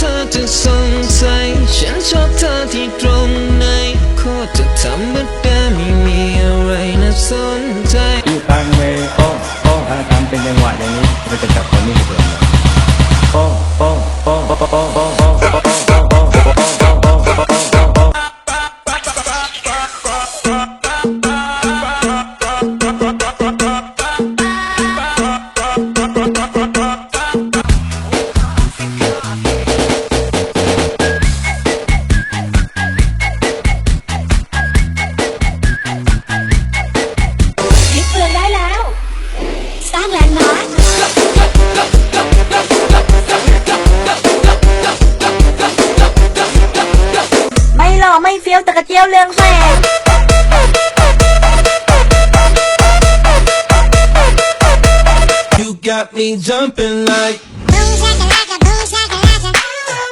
เธอจะสงสัย ฉันชอบเธอที่ตรงไหนโคตรจะธรรมดาไม่มีอะไรน่าสน เฟี้ยวแต่กระเจียวเรืองแสง You got me jumping like Boom shakalaka, boom shakalaka,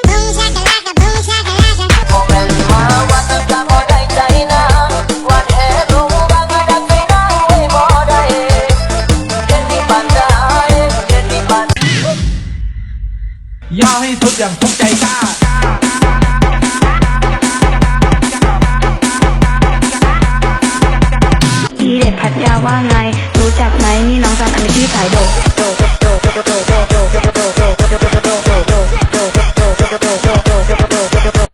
boom shakalaka, boom shakalaka. ยาวให้สุดอย่างทุกใจกล้า ทีเด็ดพัทยาว่าไง รู้จักไหมนี่น้องจันอันนี้ที่สายดดโดด